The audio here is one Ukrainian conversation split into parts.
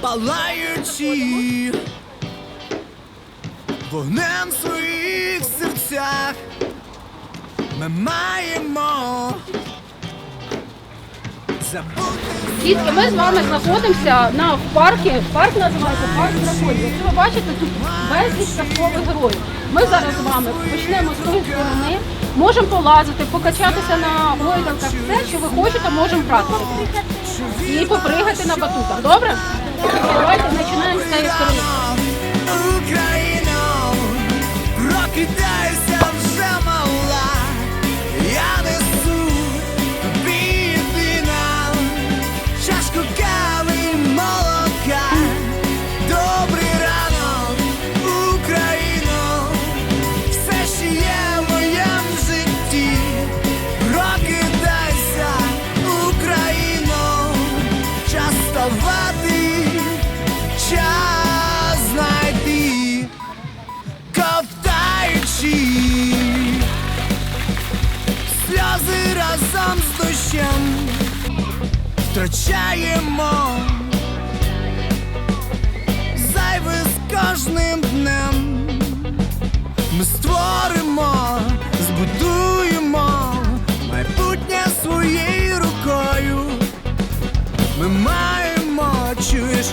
палаючи вогнем своїх серцях, ми маємо забути. Дітки, ми з вами знаходимося на в парку. Парк називається парк драконів. Ви бачите, тут безліч казкових героїв. Ми зараз з вами почнемо з тої сторони, можемо полазити, покачатися на гойдалках. Все, що ви хочете, можемо брати. І попригати на батутах. Добре? Давайте починаємо з цієї сторони. Україно, прокидайся ковтаючи сльози разом з дощем втрачаємо зайве з кожним днем. Ми створимо, збудуємо майбутнє своєю рукою. Ми маємо, чуєш,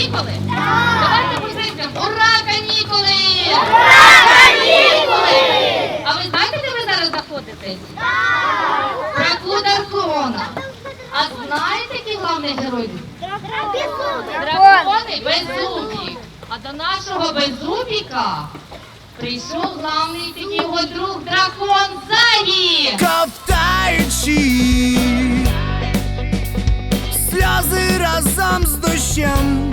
Канікули? Давайте покрикнемо. Ура, канікули! Ура, канікули! А ви знаєте, де ви зараз знаходитесь? Браку дракона. А знаєте, який головний герой? Дракони беззубік. А до нашого беззубіка прийшов главний такий його друг дракон Заї. ковтаючи сльози разом з дощем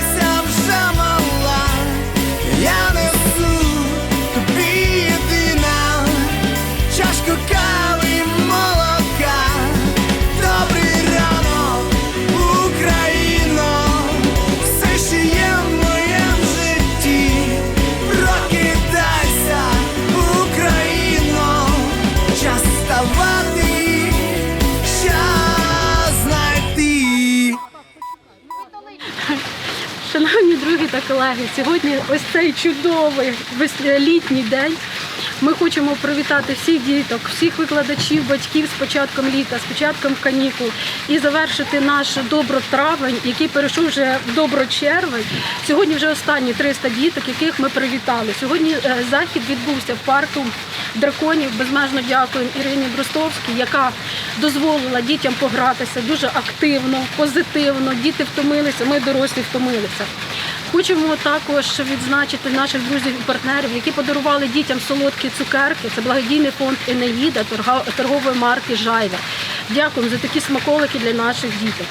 колеги, сьогодні ось цей чудовий літній день. Ми хочемо привітати всіх діток, всіх викладачів, батьків з початком літа, з початком канікул і завершити наш добротравень, який перейшов вже в доброчервень. Сьогодні вже останні 300 діток, яких ми привітали. Сьогодні е, захід відбувся в парку драконів. Безмежно дякуємо Ірині Брустовській, яка дозволила дітям погратися дуже активно, позитивно. Діти втомилися, ми дорослі втомилися. Хочемо також відзначити наших друзів і партнерів, які подарували дітям солодкі цукерки. Це благодійний фонд Енеїда торгової марки Жайве. Дякуємо за такі смаколики для наших діток.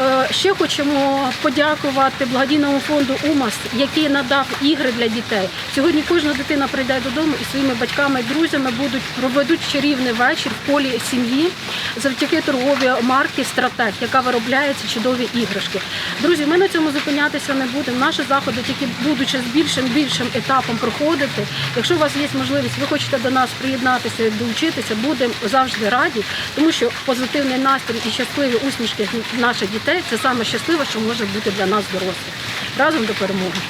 Е, Ще хочемо подякувати благодійному фонду УМАС, який надав ігри для дітей. Сьогодні кожна дитина прийде додому і своїми батьками і друзями будуть проведуть чарівний вечір в полі сім'ї завдяки торговій марки Стратег, яка виробляє ці чудові іграшки. Друзі, ми на цьому зупинятися не будемо. Наші заходи тільки будучи з більшим більшим етапом проходити. Якщо у вас є можливість, ви хочете до нас приєднатися, долучитися, будемо завжди раді, тому що позитивний настрій і щасливі усмішки наших дітей це саме що може бути для нас дорослих. Разом до перемоги.